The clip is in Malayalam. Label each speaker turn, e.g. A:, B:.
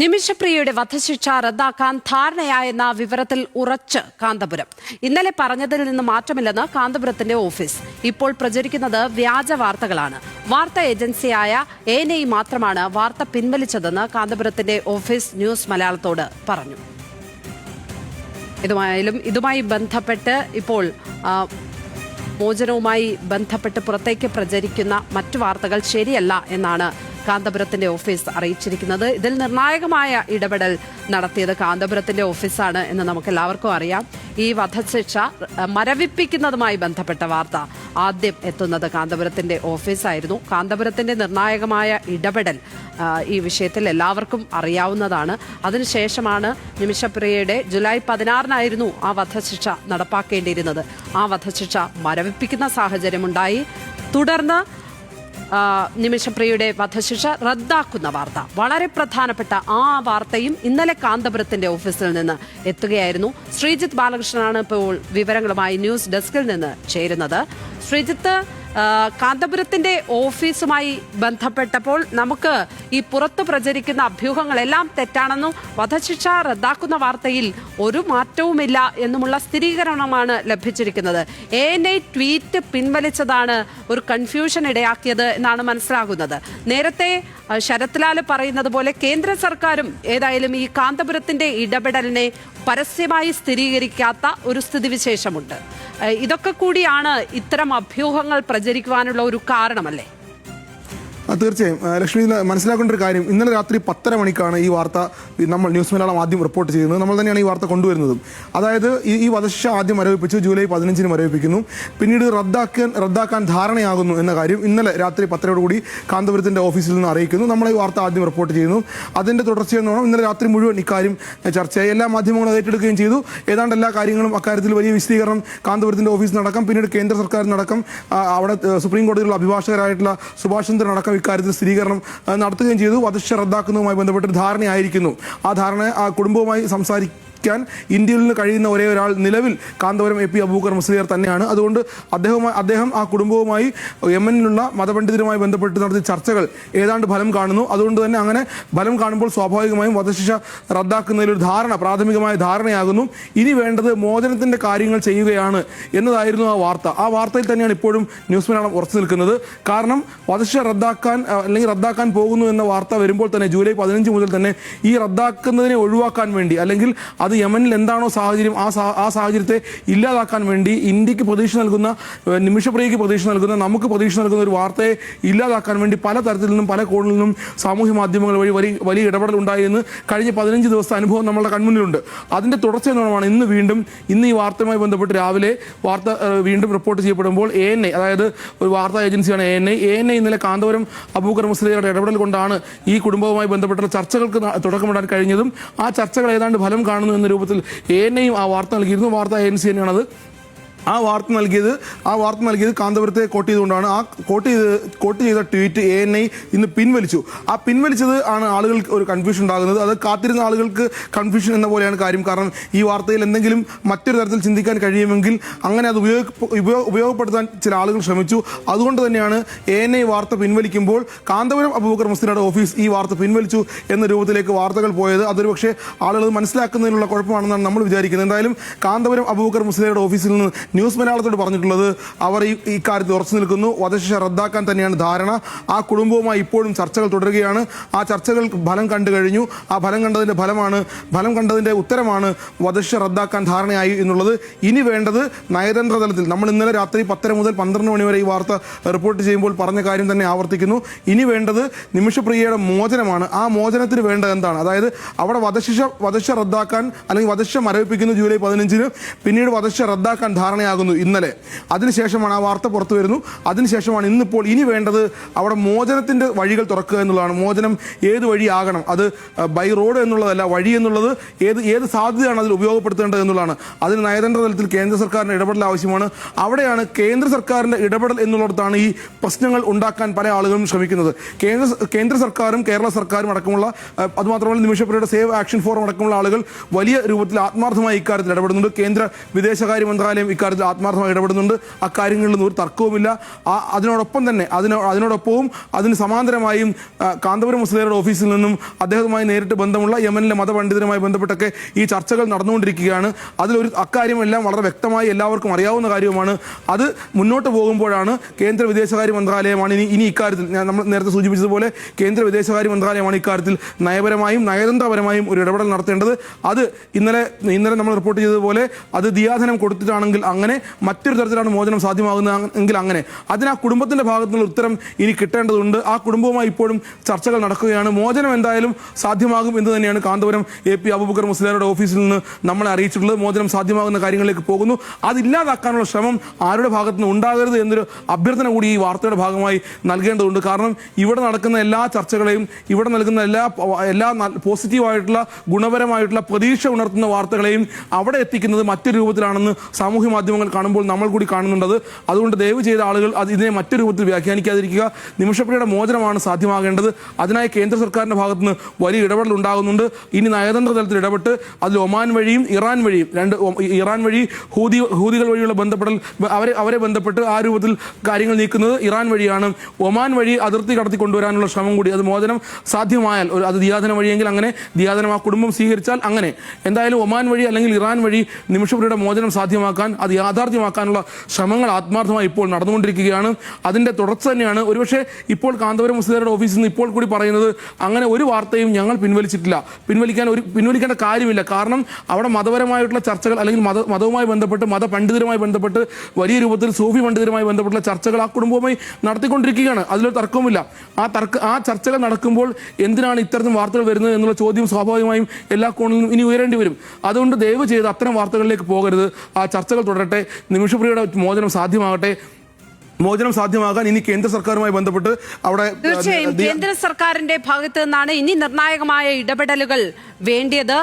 A: നിമിഷപ്രിയയുടെ വധശിക്ഷ റദ്ദാക്കാൻ ധാരണയായെന്ന വിവരത്തിൽ ഉറച്ച് കാന്തപുരം. ഇന്നലെ പറഞ്ഞതിൽ നിന്ന് മാറ്റമില്ലെന്ന് കാന്തപുരത്തിന്റെ ഓഫീസ്. ഇപ്പോൾ പ്രചരിക്കുന്നത് വ്യാജ വാർത്തകളാണ്. വാർത്താ ഏജൻസിയായ എൻഐ മാത്രമാണ് വാർത്ത പിൻവലിച്ചതെന്ന് കാന്തപുരത്തിന്റെ ഓഫീസ് ന്യൂസ് മലയാളത്തോട് പറഞ്ഞു. ഇതുമായാലും ഇതുമായി ബന്ധപ്പെട്ട് ഇപ്പോൾ മോചനവുമായി ബന്ധപ്പെട്ട് പുറത്തേക്ക് പ്രചരിക്കുന്ന മറ്റു വാർത്തകൾ ശരിയല്ല എന്നാണ് കാന്തപുരത്തിന്റെ ഓഫീസ് അറിയിച്ചിരിക്കുന്നത്. ഇതിൽ നിർണായകമായ ഇടപെടൽ നടത്തിയത് കാന്തപുരത്തിന്റെ ഓഫീസാണ് എന്ന് നമുക്ക് എല്ലാവർക്കും അറിയാം. ഈ വധശിക്ഷ മരവിപ്പിക്കുന്നതുമായി ബന്ധപ്പെട്ട വാർത്ത ആദ്യം എത്തുന്നത് കാന്തപുരത്തിന്റെ ഓഫീസായിരുന്നു. കാന്തപുരത്തിന്റെ നിർണായകമായ ഇടപെടൽ ഈ വിഷയത്തിൽ എല്ലാവർക്കും അറിയാവുന്നതാണ്. അതിനുശേഷമാണ് നിമിഷപ്രിയയുടെ ജൂലൈ പതിനാറിനായിരുന്നു ആ വധശിക്ഷ നടപ്പാക്കേണ്ടിയിരുന്നത്. ആ വധശിക്ഷ മരവിപ്പിക്കുന്ന സാഹചര്യമുണ്ടായി. തുടർന്ന് നിമിഷപ്രിയയുടെ വധശിക്ഷ റദ്ദാക്കുന്ന വാർത്ത. വളരെ പ്രധാനപ്പെട്ട ആ വാർത്തയും ഇന്നലെ കാന്തപുരത്തിന്റെ ഓഫീസിൽ നിന്ന് എത്തുകയായിരുന്നു. ശ്രീജിത്ത് ബാലകൃഷ്ണനാണ് ഇപ്പോൾ വിവരങ്ങളുമായി ന്യൂസ് ഡെസ്കിൽ നിന്ന് ചേരുന്നത്. ശ്രീജിത്ത് കാന്തപുരത്തിന്റെ ഓഫീസുമായി ബന്ധപ്പെട്ടപ്പോൾ നമുക്ക് ഈ പുറത്ത് പ്രചരിക്കുന്ന അഭ്യൂഹങ്ങളെല്ലാം തെറ്റാണെന്നും വധശിക്ഷ റദ്ദാക്കുന്ന വാർത്തയിൽ ഒരു മാറ്റവുമില്ല എന്നുമുള്ള സ്ഥിരീകരണമാണ് ലഭിച്ചിരിക്കുന്നത്. എ എൻ ഐ ട്വീറ്റ് പിൻവലിച്ചതാണ് ഒരു കൺഫ്യൂഷൻ ഇടയാക്കിയത് എന്നാണ് മനസ്സിലാകുന്നത്. നേരത്തെ ശരത്ലാൽ പറയുന്നത് പോലെ കേന്ദ്ര സർക്കാരും ഏതായാലും ഈ കാന്തപുരത്തിന്റെ ഇടപെടലിനെ പരസ്യമായി സ്ഥിരീകരിക്കാത്ത ഒരു സ്ഥിതിവിശേഷമുണ്ട്. ഇതൊക്കെ കൂടിയാണ് ഇത്തരം അഭ്യൂഹങ്ങൾ പ്രചരിക്കുവാനുള്ള ഒരു കാരണമല്ലേ?
B: തീർച്ചയായും. ലക്ഷ്മി മനസ്സിലാക്കേണ്ട ഒരു കാര്യം. ഇന്നലെ രാത്രി പത്തര മണിക്കാണ് ഈ വാർത്ത നമ്മൾ ന്യൂസ് മലയാളം ആദ്യം റിപ്പോർട്ട് ചെയ്യുന്നത്. നമ്മൾ തന്നെയാണ് ഈ വാർത്ത കൊണ്ടുവരുന്നതും. അതായത് ഈ ഈ വധശിക്ഷ ആദ്യം മരവിപ്പിച്ചു ജൂലൈ പതിനഞ്ചിന് മരവിപ്പിക്കുന്നു. പിന്നീട് റദ്ദാക്കാൻ റദ്ദാക്കാൻ ധാരണയാകുന്നു എന്ന കാര്യം ഇന്നലെ രാത്രി പത്തരയോടുകൂടി കാന്തപുരത്തിന്റെ ഓഫീസിൽ നിന്ന് അറിയിക്കുന്നു. നമ്മൾ ഈ വാർത്ത ആദ്യം റിപ്പോർട്ട് ചെയ്യുന്നു. അതിന്റെ തുടർച്ചയെന്നോണം ഇന്നലെ രാത്രി മുഴുവൻ ഇക്കാര്യം ചർച്ചയായി. എല്ലാ മാധ്യമങ്ങളും ഏറ്റെടുക്കുകയും ചെയ്തു. ഏതാണ്ട് എല്ലാ കാര്യങ്ങളും അക്കാര്യത്തിൽ വലിയ വിശദീകരണം കാന്തപുരത്തിന്റെ ഓഫീസിൽ നടക്കും പിന്നീട് കേന്ദ്ര സർക്കാരിനടക്കം നടക്കും അവിടെ സുപ്രീം കോടതിയിലുള്ള അഭിഭാഷകരായിട്ടുള്ള സുഭാഷ് ചന്ദ്രൻ ഇക്കാര്യത്തിൽ സ്ഥിരീകരണം നടത്തുകയും ചെയ്തു. വധശിക്ഷ റദ്ദാക്കുന്നതുമായി ബന്ധപ്പെട്ട് ധാരണയായിരിക്കുന്നു. ആ ധാരണ ആ കുടുംബവുമായി സംസാരിക്കാൻ ഇന്ത്യയിൽ നിന്ന് കഴിയുന്ന ഒരേ ഒരാൾ നിലവിൽ കാന്തപുരം എ പി അബൂക്കർ മുസ്ലിയർ തന്നെയാണ്. അതുകൊണ്ട് അദ്ദേഹവുമായി അദ്ദേഹം ആ കുടുംബവുമായി യമനിലുള്ള മതപണ്ഡിതരുമായി ബന്ധപ്പെട്ട് നടത്തിയ ചർച്ചകൾ ഏതാണ്ട് ഫലം കാണുന്നു. അതുകൊണ്ട് തന്നെ അങ്ങനെ ഫലം കാണുമ്പോൾ സ്വാഭാവികമായും വധശിക്ഷ റദ്ദാക്കുന്നതിലൊരു ധാരണ പ്രാഥമികമായ ധാരണയാകുന്നു. ഇനി വേണ്ടത് മോചനത്തിന്റെ കാര്യങ്ങൾ ചെയ്യുകയാണ് എന്നതായിരുന്നു ആ വാർത്ത. ആ വാർത്തയിൽ തന്നെയാണ് ഇപ്പോഴും ന്യൂസ് മലയാളം ഉറച്ചു നിൽക്കുന്നത്. കാരണം വധശിക്ഷ റദ്ദാക്കാൻ അല്ലെങ്കിൽ റദ്ദാക്കാൻ പോകുന്നു എന്ന വാർത്ത വരുമ്പോൾ തന്നെ ജൂലൈ പതിനഞ്ച് മുതൽ തന്നെ ഈ റദ്ദാക്കുന്നതിനെ ഒഴിവാക്കാൻ വേണ്ടി അല്ലെങ്കിൽ അത് യമനിൽ എന്താണോ സാഹചര്യം ആ ആ സാഹചര്യത്തെ ഇല്ലാതാക്കാൻ വേണ്ടി ഇന്ത്യയ്ക്ക് പ്രതീക്ഷ നൽകുന്ന നിമിഷപ്രിയയ്ക്ക് പ്രതീക്ഷ നൽകുന്ന നമുക്ക് പ്രതീക്ഷ നൽകുന്ന ഒരു വാർത്തയെ ഇല്ലാതാക്കാൻ വേണ്ടി പല തരത്തിൽ നിന്നും പല കോണിൽ നിന്നും സാമൂഹ്യ മാധ്യമങ്ങൾ വഴി വലിയ വലിയ ഇടപെടൽ ഉണ്ടായി കഴിഞ്ഞ പതിനഞ്ച് ദിവസത്തെ അനുഭവം നമ്മളുടെ കൺമുന്നിലുണ്ട്. അതിന്റെ തുടർച്ച എന്നുള്ളതാണ് ഇന്ന് വീണ്ടും ഇന്ന് ഈ വാർത്തയുമായി ബന്ധപ്പെട്ട് രാവിലെ വാർത്ത വീണ്ടും റിപ്പോർട്ട് ചെയ്യപ്പെടുമ്പോൾ എ എൻ ഐ അതായത് ഒരു വാർത്താ ഏജൻസിയാണ് A N I. A N I ഇന്നലെ കാന്തപുരം അബൂക്കർ മുസ്ലിയുടെ ഇടപെടൽ കൊണ്ടാണ് ഈ കുടുംബവുമായി ബന്ധപ്പെട്ടുള്ള ചർച്ചകൾക്ക് തുടക്കമിടാൻ കഴിഞ്ഞതും ആ ചർച്ചകൾ ഏതാണ്ട് ഫലം കാണുന്നു എന്ന രൂപത്തിൽ എ എൻ ഐയും ആ വാർത്ത നൽകിയിരുന്നു. വാർത്താ ഏജൻസി തന്നെയാണത് ആ വാർത്ത നൽകിയത് ആ വാർത്ത നൽകിയത് കാന്തപുരത്തെ കോട്ട് ചെയ്തുകൊണ്ടാണ്. ആ കോട്ട് ചെയ്ത് കോട്ട് ചെയ്ത ട്വീറ്റ് എ എൻ ഐ ഇന്ന് പിൻവലിച്ചു. ആ പിൻവലിച്ചത് ആണ് ആളുകൾക്ക് ഒരു കൺഫ്യൂഷൻ ഉണ്ടാകുന്നത്. അത് കാത്തിരുന്ന ആളുകൾക്ക് കൺഫ്യൂഷൻ എന്ന പോലെയാണ് കാര്യം. കാരണം ഈ വാർത്തയിൽ എന്തെങ്കിലും മറ്റൊരു തരത്തിൽ ചിന്തിക്കാൻ കഴിയുമെങ്കിൽ അങ്ങനെ അത് ഉപയോഗ ഉപയോഗ- ഉപയോഗപ്പെടുത്താൻ ചില ആളുകൾ ശ്രമിച്ചു. അതുകൊണ്ട് തന്നെയാണ് എ എൻ ഐ വാർത്ത പിൻവലിക്കുമ്പോൾ കാന്തപുരം അബൂബക്കർ മുസ്ലിയുടെ ഓഫീസ് ഈ വാർത്ത പിൻവലിച്ചു എന്ന രൂപത്തിലേക്ക് വാർത്തകൾ പോയത്. അതൊരു പക്ഷേ ആളുകൾ മനസ്സിലാക്കുന്നതിനുള്ള കുഴപ്പമാണെന്നാണ് നമ്മൾ വിചാരിക്കുന്നത്. എന്തായാലും കാന്തപുരം അബൂബക്കർ മുസ്ലിയുടെ ഓഫീസിൽ നിന്ന് ന്യൂസ് മലയാളത്തോട് പറഞ്ഞിട്ടുള്ളത് അവർ ഈ ഇക്കാര്യത്തിൽ ഉറച്ചു നിൽക്കുന്നു. വധശിക്ഷ റദ്ദാക്കാൻ തന്നെയാണ് ധാരണ. ആ കുടുംബവുമായി ഇപ്പോഴും ചർച്ചകൾ തുടരുകയാണ്. ആ ചർച്ചകൾ ഫലം കണ്ടു കഴിഞ്ഞു. ആ ഫലം കണ്ടതിന്റെ ഫലമാണ് ഫലം കണ്ടതിന്റെ ഉത്തരമാണ് വധശിക്ഷ റദ്ദാക്കാൻ ധാരണയായി എന്നുള്ളത്. ഇനി വേണ്ടത് നയതന്ത്ര തലത്തിൽ. നമ്മൾ ഇന്നലെ രാത്രി പത്തര മുതൽ പന്ത്രണ്ട് മണി വരെ ഈ വാർത്ത റിപ്പോർട്ട് ചെയ്യുമ്പോൾ പറഞ്ഞ കാര്യം തന്നെ ആവർത്തിക്കുന്നു. ഇനി വേണ്ടത് നിമിഷപ്രിയയുടെ മോചനമാണ്. ആ മോചനത്തിന് വേണ്ടത് എന്താണ്? അതായത് അവിടെ വധശിക്ഷ വധശിക്ഷ റദ്ദാക്കാൻ അല്ലെങ്കിൽ വധശിക്ഷ മരവിപ്പിക്കുന്നു ജൂലൈ പതിനഞ്ചിന്. പിന്നീട് വധശിക്ഷ റദ്ദാക്കാൻ ധാരണയാകുന്നു ഇന്നലെ. അതിനുശേഷമാണ് ആ വാർത്ത പുറത്തു വരുന്നു. അതിനുശേഷമാണ് ഇന്നിപ്പോൾ ഇനി വേണ്ടത് അവിടെ മോചനത്തിന്റെ വഴികൾ തുറക്കുക എന്നുള്ളതാണ്. മോചനം ഏത് വഴിയാകണം അത് ബൈ റോഡ് എന്നുള്ളതല്ല വഴി എന്നുള്ളത് ഏത് ഏത് സാധ്യതയാണ് അതിൽ ഉപയോഗപ്പെടുത്തേണ്ടത് എന്നുള്ളതാണ്. അതിന് നയതന്ത്ര തലത്തിൽ കേന്ദ്ര സർക്കാരിന്റെ ഇടപെടൽ ആവശ്യമാണ്. അവിടെയാണ് കേന്ദ്ര സർക്കാരിന്റെ ഇടപെടൽ എന്നുള്ളിടത്താണ് ഈ പ്രശ്നങ്ങൾ ഉണ്ടാക്കാൻ പല ആളുകളും ശ്രമിക്കുന്നത്. കേന്ദ്ര കേന്ദ്ര സർക്കാരും കേരള സർക്കാരും അടക്കമുള്ള അതുമാത്രമല്ല നിമിഷപ്പുരയുടെ സേവ് ആക്ഷൻ ഫോറം അടക്കമുള്ള ആളുകൾ വലിയ രൂപത്തിൽ ആത്മാർത്ഥമായി ഇക്കാര്യത്തിൽ ഇടപെടുന്നുണ്ട്. കേന്ദ്ര വിദേശകാര്യ മന്ത്രാലയം ഇക്കാര്യത്തിൽ ഇക്കാര്യത്തിൽ ആത്മാർത്ഥമായി ഇടപെടുന്നുണ്ട്. അക്കാര്യങ്ങളിൽ ഒരു തർക്കവുമില്ല. അതിനോടൊപ്പം തന്നെ അതിനോ അതിനോടൊപ്പവും അതിന് സമാന്തരമായും കാന്തപുരം മുസ്ലിയുടെ ഓഫീസിൽ നിന്നും അദ്ദേഹവുമായി നേരിട്ട് ബന്ധമുള്ള യമനിലെ മതപണ്ഡിതരുമായി ബന്ധപ്പെട്ടൊക്കെ ഈ ചർച്ചകൾ നടന്നുകൊണ്ടിരിക്കുകയാണ്. അതിലൊരു അക്കാര്യമെല്ലാം വളരെ വ്യക്തമായി എല്ലാവർക്കും അറിയാവുന്ന കാര്യവുമാണ്. അത് മുന്നോട്ട് പോകുമ്പോഴാണ് കേന്ദ്ര വിദേശകാര്യ മന്ത്രാലയമാണ് ഇനി ഇനി ഇക്കാര്യത്തിൽ നമ്മൾ നേരത്തെ സൂചിപ്പിച്ചതുപോലെ കേന്ദ്ര വിദേശകാര്യ മന്ത്രാലയമാണ് ഇക്കാര്യത്തിൽ നയപരമായും നയതന്ത്രപരമായും ഒരു ഇടപെടൽ നടത്തേണ്ടത്. അത് ഇന്നലെ ഇന്നലെ നമ്മൾ റിപ്പോർട്ട് ചെയ്തതുപോലെ അത് ദിയാധനം കൊടുത്തിട്ടാണെങ്കിൽ അങ്ങനെ മറ്റൊരു തരത്തിലാണ് മോചനം സാധ്യമാകുന്നത് എങ്കിൽ അങ്ങനെ. അതിന് ആ കുടുംബത്തിന്റെ ഭാഗത്തു നിന്നുള്ള ഉത്തരം ഇനി കിട്ടേണ്ടതുണ്ട്. ആ കുടുംബവുമായി ഇപ്പോഴും ചർച്ചകൾ നടക്കുകയാണ്. മോചനം എന്തായാലും സാധ്യമാകും എന്ന് തന്നെയാണ് കാന്തപുരം എ പി അബുബക്കർ മുസ്ലിയാരുടെ ഓഫീസിൽ നിന്ന് നമ്മളെ അറിയിച്ചിട്ടുള്ളത്. മോചനം സാധ്യമാകുന്ന കാര്യങ്ങളിലേക്ക് പോകുന്നു. അതില്ലാതാക്കാനുള്ള ശ്രമം ആരുടെ ഭാഗത്തു നിന്ന് ഉണ്ടാകരുത് എന്നൊരു അഭ്യർത്ഥന കൂടി ഈ വാർത്തയുടെ ഭാഗമായി നൽകേണ്ടതുണ്ട്. കാരണം ഇവിടെ നടക്കുന്ന എല്ലാ ചർച്ചകളെയും ഇവിടെ നൽകുന്ന എല്ലാ എല്ലാ പോസിറ്റീവായിട്ടുള്ള ഗുണപരമായിട്ടുള്ള പ്രതീക്ഷ ഉണർത്തുന്ന വാർത്തകളെയും അവിടെ എത്തിക്കുന്നത് മറ്റൊരു രൂപത്തിലാണെന്ന് സാമൂഹ്യ മാധ്യമങ്ങൾ കാണുമ്പോൾ നമ്മൾ കൂടി കാണുന്നുണ്ടത്. അതുകൊണ്ട് ദയവ് ചെയ്ത ആളുകൾ അത് ഇതിനെ മറ്റൊരു രൂപത്തിൽ വ്യാഖ്യാനിക്കാതിരിക്കുക. നിമിഷപ്രിയയുടെ മോചനമാണ് സാധ്യമാകേണ്ടത്. അതിനായി കേന്ദ്ര സർക്കാരിന്റെ ഭാഗത്ത് നിന്ന് വലിയ ഇടപെടൽ ഉണ്ടാകുന്നുണ്ട്. ഇനി നയതന്ത്ര തലത്തിൽ ഇടപെട്ട് അതിൽ ഒമാൻ വഴിയും ഇറാൻ വഴിയും രണ്ട് ഇറാൻ വഴി ഹൂതി ഹൂതികൾ വഴിയുള്ള ബന്ധപ്പെടൽ അവരെ അവരെ ബന്ധപ്പെട്ട് ആ രൂപത്തിൽ കാര്യങ്ങൾ നീക്കുന്നത് ഇറാൻ വഴിയാണ്. ഒമാൻ വഴി അതിർത്തി കടത്തി കൊണ്ടുവരാനുള്ള ശ്രമം കൂടി. അത് മോചനം സാധ്യമായാൽ ഒരു അത് ദിയാധന വഴിയെങ്കിൽ അങ്ങനെ ദിയാധനം ആ കുടുംബം സ്വീകരിച്ചാൽ അങ്ങനെ. എന്തായാലും ഒമാൻ വഴി അല്ലെങ്കിൽ ഇറാൻ വഴി നിമിഷപുരിയുടെ മോചനം സാധ്യമാക്കാൻ അത് യാഥാർത്ഥ്യമാക്കാനുള്ള ശ്രമങ്ങൾ ആത്മാർത്ഥമായി ഇപ്പോൾ നടന്നുകൊണ്ടിരിക്കുകയാണ്. അതിന്റെ തുടർച്ച തന്നെയാണ്. ഒരുപക്ഷെ ഇപ്പോൾ കാന്തപുരം മുസ്ലിയാരുടെ ഓഫീസിൽ നിന്ന് ഇപ്പോൾ കൂടി പറയുന്നത് അങ്ങനെ ഒരു വാർത്തയും ഞങ്ങൾ പിൻവലിച്ചിട്ടില്ല. പിൻവലിക്കാൻ ഒരു പിൻവലിക്കേണ്ട കാര്യമില്ല. കാരണം അവിടെ മതപരമായിട്ടുള്ള ചർച്ചകൾ അല്ലെങ്കിൽ മത മതവുമായി ബന്ധപ്പെട്ട് മതപണ്ഡിതരുമായി ബന്ധപ്പെട്ട് വലിയ രൂപത്തിൽ സൂഫി പണ്ഡിതരുമായി ബന്ധപ്പെട്ടുള്ള ചർച്ചകൾ ആ കുടുംബവുമായി നടത്തിക്കൊണ്ടിരിക്കുകയാണ്. അതിലൊരു തർക്കവുമില്ല. ആ തർക്ക ആ ചർച്ചകൾ നടക്കുമ്പോൾ എന്തിനാണ് ഇത്തരത്തിൽ വാർത്തകൾ വരുന്നത് എന്നുള്ള ചോദ്യം സ്വാഭാവികമായും എല്ലാ കോണിലും ഇനി ഉയരേണ്ടി വരും. അതുകൊണ്ട് ദയവ് ചെയ്ത് അത്തരം വാർത്തകളിലേക്ക് പോകരുത്. ആ ചർച്ചകൾ തുടരട്ടെ. നിമിഷപ്രിയയുടെ മോചനം സാധ്യമാകട്ടെ. മോചനം സാധ്യമാകാൻ ഇനി കേന്ദ്ര സർക്കാരുമായി ബന്ധപ്പെട്ട് അവിടെ
A: തീർച്ചയായും കേന്ദ്ര സർക്കാരിന്റെ ഭാഗത്ത് നിന്നാണ് ഇനി നിർണായകമായ ഇടപെടലുകൾ വേണ്ടിയത്.